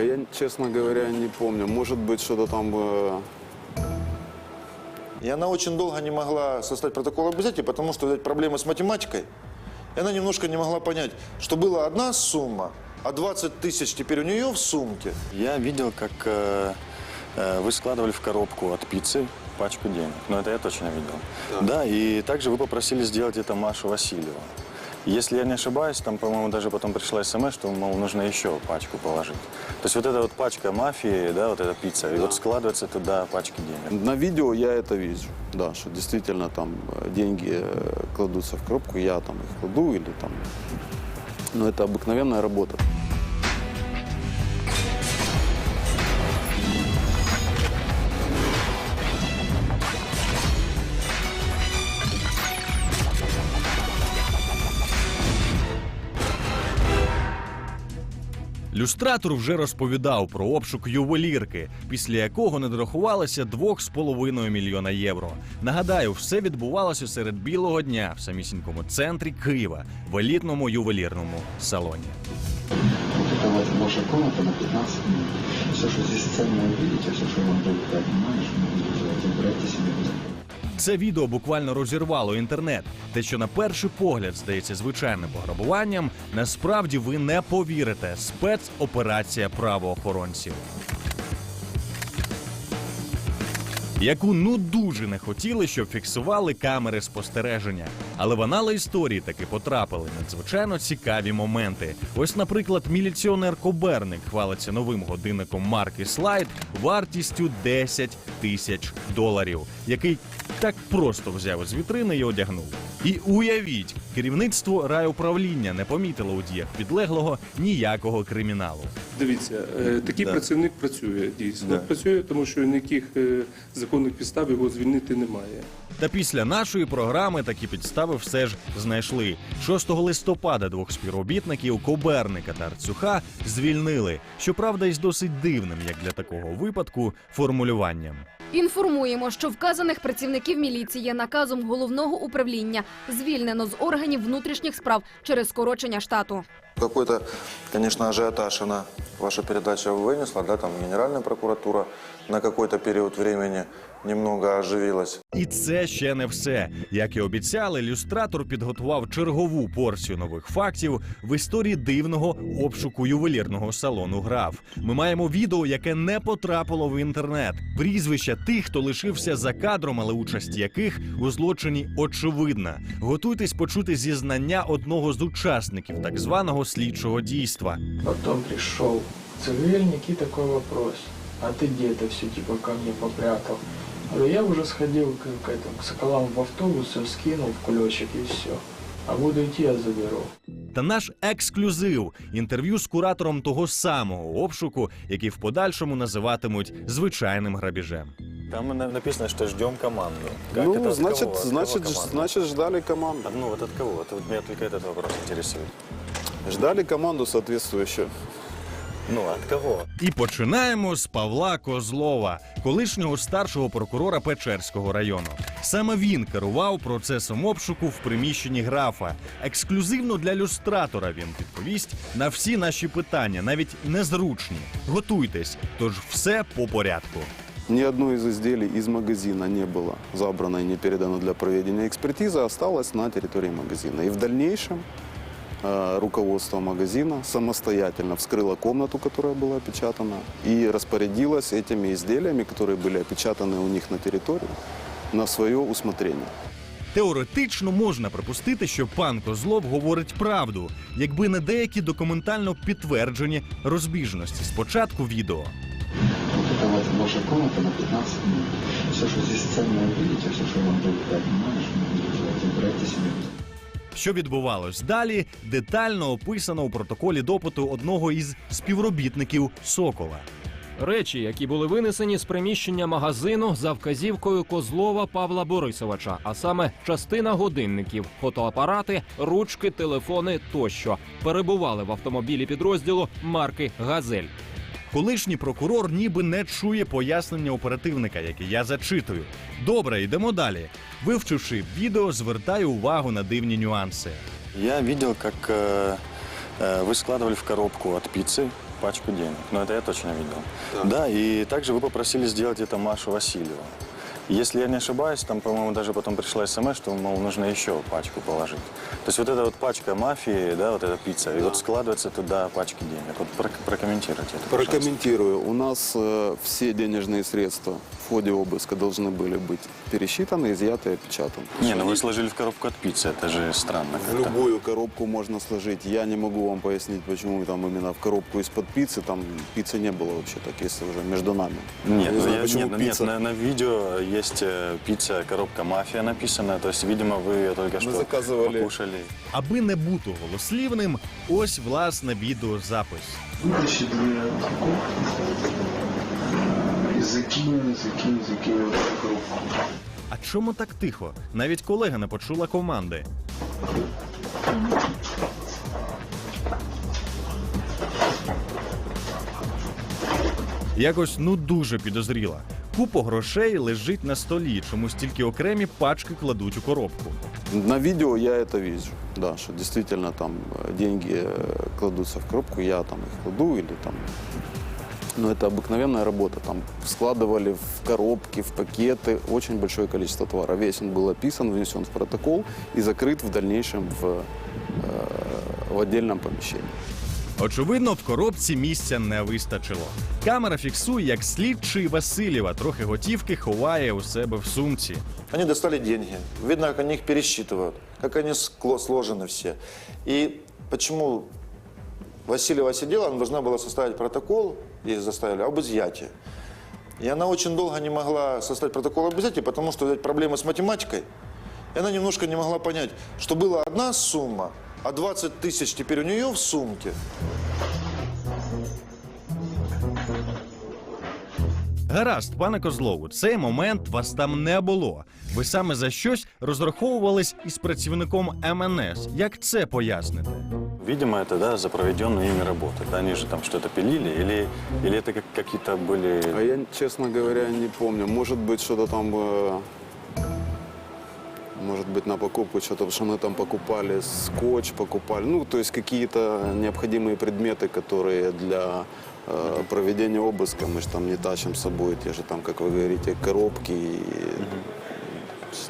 А я, честно говоря, не помню. Может быть, что-то там... э, И она очень долго не могла составить протокол об взятии, потому что видать, проблемы с математикой. И она немножко не могла понять, что была одна сумма, а 20 тысяч теперь у нее в сумке. Я видел, как э, э, вы складывали в коробку от пиццы пачку денег. Но это я точно видел. Да, и также вы попросили сделать это Машу Васильеву. Если я не ошибаюсь, там, по-моему, даже потом пришла смс, что, мол, нужно еще пачку положить. То есть вот эта вот пачка мафии, да, вот эта пицца, и вот складывается туда пачки денег. На видео я это вижу, да, что действительно там э, деньги э, кладутся в коробку, я там их кладу или там... Но это обыкновенная работа. Люстратор вже розповідав про обшук ювелірки, після якого не дорахувалося 2,5 мільйона євро. Нагадаю, все відбувалося серед білого дня в самісінькому центрі Києва в елітному ювелірному салоні. Это ваша комната на 15 минут. Все, что здесь ценное увидите, все, что вам будет понимаешь, забирайте себе. Це відео буквально розірвало інтернет. Те, що на перший погляд здається звичайним пограбуванням, насправді ви не повірите. Спецоперація правоохоронців. Яку ну дуже не хотіли, щоб фіксували камери спостереження. Але в анали історії таки потрапили надзвичайно цікаві моменти. Ось, наприклад, міліціонер Коберник хвалиться новим годинником марки Слайд вартістю 10 тисяч доларів, який так просто взяв із вітрини і одягнув. І уявіть, керівництво райуправління не помітило у діях підлеглого ніякого криміналу. Дивіться, е, такий Да. працівник працює дійсно. Да. Працює, тому що ніяких е, законних підстав його звільнити немає. Та після нашої програми такі підстави все ж знайшли. 6 листопада двох співробітників Коберника та Арцюха звільнили. Щоправда, із досить дивним, як для такого випадку, формулюванням. Інформуємо, що вказаних працівників міліції наказом головного управління звільнено з органів внутрішніх справ через скорочення штату. Какой-то, конечно, ажиотаж она, ваша передача вынесла, да, там Генеральная прокуратура на какой-то период времени немного оживилась. І це ще не все. Як і обіцяли, люстратор підготував чергову порцію нових фактів в історії дивного обшуку ювелірного салону граф. Ми маємо відео, яке не потрапило в інтернет. Прізвища тих, хто лишився за кадром, але участь яких у злочині очевидна. Готуйтесь почути зізнання одного з учасників так званого слідчого дійства. Потом пришел цивильник и такой вопрос А ты где это все типа ко мне попрятал? Говорю, я уже сходил к, к этому, к соколам в автобус, всё скинул в кулечек и все. А буду идти, я заберу. Та наш ексклюзив інтерв'ю з куратором того самого обшуку, який в подальшому називатимуть звичайним грабіжем. Там на- написано, что ждем команду. Как ну, это от значит, кого? От кого значит, команда? значит, ждали команду. А, Ну, вот от кого? Вот меня только этот вопрос интересует. Ждали команду соответствующую. Ну, от кого? І починаємо з Павла Козлова, колишнього старшого прокурора Печерського району. Саме він керував процесом обшуку в приміщенні графа. Ексклюзивно для люстратора він відповість на всі наші питання, навіть незручні. Готуйтесь, тож все по порядку. Ни одно из изделий из магазина не было забрано и не передано для проведения экспертизы, осталось на территории магазина. И в дальнейшем э, руководство магазина самостоятельно вскрыло комнату, которая была опечатана, и распорядилось этими изделиями, которые были опечатаны у них на территории, на свое усмотрение. Теоретично можна припустити, що пан Козлов говорить правду, якби не деякі документально підтверджені розбіжності. Спочатку відео. Вот это вот ваша комната на 15 минут. Все, что здесь ценное увидите, все, что вам будет понимаешь, забирайте себе. Що відбувалось далі, детально описано у протоколі допиту одного із співробітників Сокола. Речі, які були винесені з приміщення магазину за вказівкою Козлова Павла Борисовича, а саме частина годинників, фотоапарати, ручки, телефони тощо перебували в автомобілі підрозділу марки Газель. Колишній прокурор ніби не чує пояснення оперативника, яке я зачитую. Добре, йдемо далі. Вивчивши відео, звертаю увагу на дивні нюанси. Я видел, как э, э, вы складывали в коробку от пиццы пачку денег. Но это я точно видел. Да, и также вы попросили сделать это Машу Васильеву. Если я не ошибаюсь, там, по-моему, даже потом пришла смс, что, мол, нужно еще пачку положить. То есть вот эта вот пачка мафии, да, вот эта пицца, и вот складывается туда пачки денег. Вот прок- прокомментируйте это, пожалуйста. Прокомментирую. У нас э, все денежные средства в ходе обыска должны были быть пересчитаны, изъяты и опечатаны. Не, ну вы сложили в коробку от пиццы, это же странно В любую коробку можно сложить. Я не могу вам пояснить, почему там именно в коробку из-под пиццы. Там пиццы не было вообще так, если уже между нами. Нет, Я не ну, знаю, я- почему нет, ну, нет, пицца. на, на видео есть э, пицца, коробка мафия написана, то есть, видимо, вы ее только что заказывали. покушали. Аби не бути голослівним, ось власне відеозапис. Вытащи две упаковки и закинь, закинь, закинь вот эту коробку. А чому так тихо? Навіть колега не почула команди. Якось ну дуже підозріла. Купа грошей лежить на столі, чомусь тільки окремі пачки кладуть у коробку. На видео я это вижу. Да, что действительно там э, деньги э, кладутся в коробку, я там их кладу или там... Но это обыкновенная работа. Там складывали в коробки, в пакеты очень большое количество товара. Весь он был описан, внесен в протокол и закрыт в дальнейшем в, э, в отдельном помещении. Очевидно, в коробці місця не вистачило. Камера фіксує, як слідчий Васильєва трохи готівки ховає у себе в сумці. Они достали деньги. Видно, как они их пересчитывают, как они скло- сложены все. И почему Васильева сидела, она должна была составить протокол, ей заставили, об изъятии. И она очень долго не могла составить протокол об изъятии, потому что видать, проблемы с математикой. И она немножко не могла понять, что была одна сумма, а 20 тысяч теперь у нее в сумке. Гаразд, пане Козлову, цей момент вас там не було. Ви саме за щось розраховувались із працівником МНС. Як це поясните? Видимо, это, да, за проведенную ими работу. Да, они же там что-то пилили, или, или это как, какие-то были... А я, честно говоря, не помню. Может быть, что-то там... э, Может быть, на покупку что-то, потому что мы там покупали скотч, покупали, ну, то есть какие-то необходимые предметы, которые для э, проведения обыска, мы же там не тащим с собой те же там, как вы говорите, коробки. И,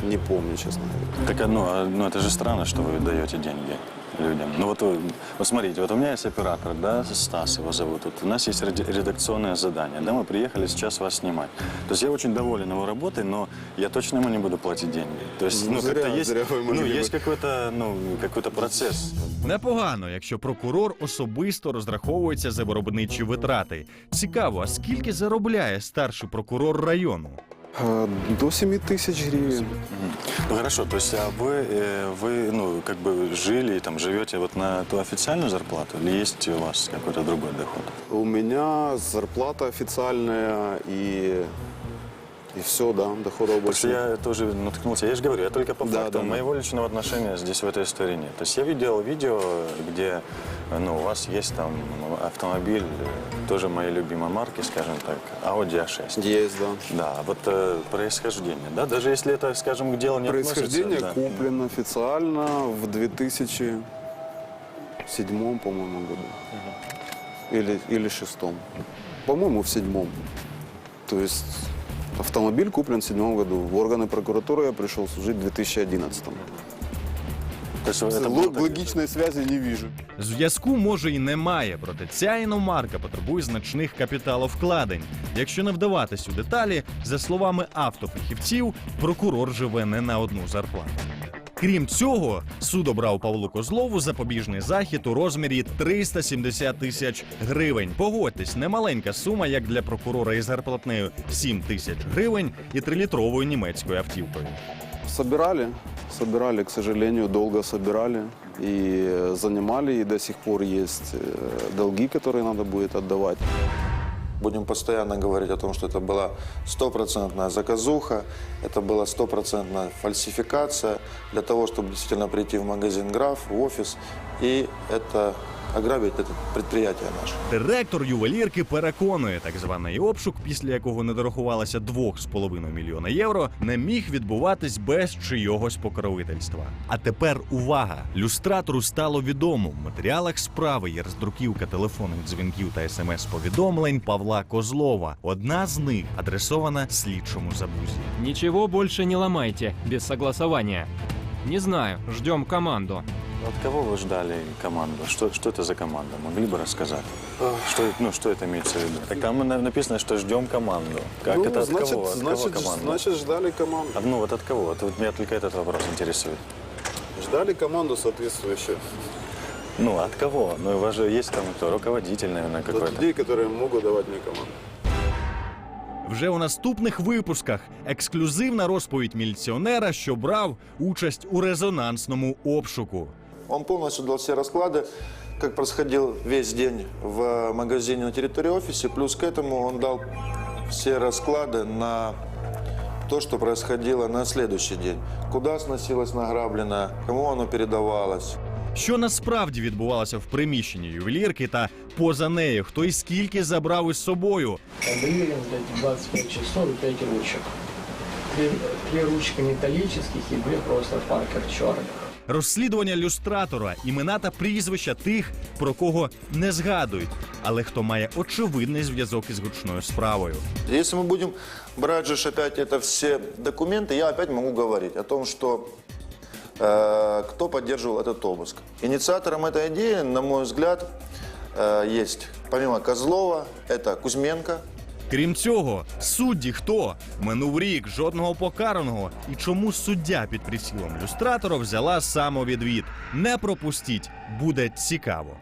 Не помню, честно говоря. Так, ну, а, ну, это же странно, что вы даете деньги людям. Ну вот, вы- вот смотрите, вот у меня есть оператор, да, Стас его зовут. Вот у нас есть реди- редакционное задание, да, мы приехали сейчас вас снимать. То есть я очень доволен его работой, но я точно ему не буду платить деньги. То есть, Ну, ну, зря- как-то есть, зря вы ну, могли бы. есть какой-то, ну, какой-то процесс. Непогано, якщо прокурор особисто розраховується за виробничі витрати. Цікаво, а скільки заробляє старший прокурор району? Э, До 7 тысяч гривен. Мгм. Ну хорошо, то есть а вы, э, вы, ну, как бы жили, и там, живете вот на ту официальную зарплату, или есть у вас какой-то другой доход? У меня зарплата официальная и, и все, да, дохода Потому больше. что я тоже наткнулся, я же говорю, я только по Да, фактам, да, да. моего личного отношения здесь в этой истории нет. То есть я видел видео, где ну, у вас есть там автомобиль тоже моей любимой марки, скажем так, Audi A6. Есть, да. Да, вот э, происхождение, да, даже если это, скажем, к делу не Происхождение относится. да. куплено официально в 2007, по-моему, году. Или, или шестом. По-моему, в седьмом. То есть автомобиль куплен в седьмом году. В органы прокуратуры я пришел служить в 2011. То есть это Л- было так- логичной связи не вижу. Зв'язку може і немає, проте ця іномарка потребує значних капіталовкладень. Якщо не вдаватись у деталі, за словами автофахівців, прокурор живе не на одну зарплату. Крім цього, суд обрав Павлу Козлову запобіжний захід у розмірі 370 тисяч гривень. Погодьтесь, немаленька сума, як для прокурора із зарплатнею 7 тисяч гривень і трилітровою німецькою автівкою. Собирали, собирали, к сожалению, долго собирали и э, занимали, и до сих пор есть э, долги, которые надо будет отдавать. Будем постоянно говорить о том, что это была стопроцентная заказуха, это была стопроцентная фальсификация для того, чтобы действительно прийти в магазин «Граф», в офис и это ограбить это предприятие наше. Директор ювелірки переконує, так званий обшук, після якого не дорахувалося 2,5 мільйона євро, не міг відбуватись без чийогось покровительства. А тепер увага! Люстратору стало відомо в матеріалах справи є роздруківка телефонних дзвінків та смс-повідомлень Павла Козлова. Одна з них адресована слідчому забузі. Ничего больше не ломайте без согласования. Не знаю, ждем команду. От кого вы ждали команду? Что, что это за команда? Могли бы рассказать? Что, ну, что это имеется в виду? Так там на- написано, что ждем команду. Как Ну, это от значит, кого? От значит, кого команда? значит, ждали команду. А, Ну вот от кого? Вот меня только этот вопрос интересует. Ждали команду соответствующую. Ну, от кого? Ну, у вас же есть там кто? Руководитель, наверное, От какой-то. людей, которые могут давать мне команду. Вже у наступних випусках ексклюзивна розповідь міліціонера, що брав участь у резонансному обшуку. Он полностью дал все расклады, как происходил весь день в магазине на территории офиса. Плюс к этому он дал все расклады на то, что происходило на следующий день. Куда сносилось награбленное, кому оно передавалось. Що насправді відбувалося в приміщенні ювелірки та поза нею, хто і скільки забрав із собою. Доверим эти 25 часов и 5 ручек. Три, три ручки металлических и две просто паркер черных. Розслідування люстратора, імена та прізвища тих, про кого не згадують, але хто має очевидний зв'язок із гучною справою. Если мы будем брать же ж опять это все документы, я опять могу говорить о том, что э, кто поддерживал этот обыск. Инициатором этой идеи, на мой взгляд, э, есть помимо Козлова, это Кузьменко, Крім цього, судді хто минув рік жодного покараного. І чому суддя під прицілом люстратора взяла самовідвід? Не пропустіть, буде цікаво.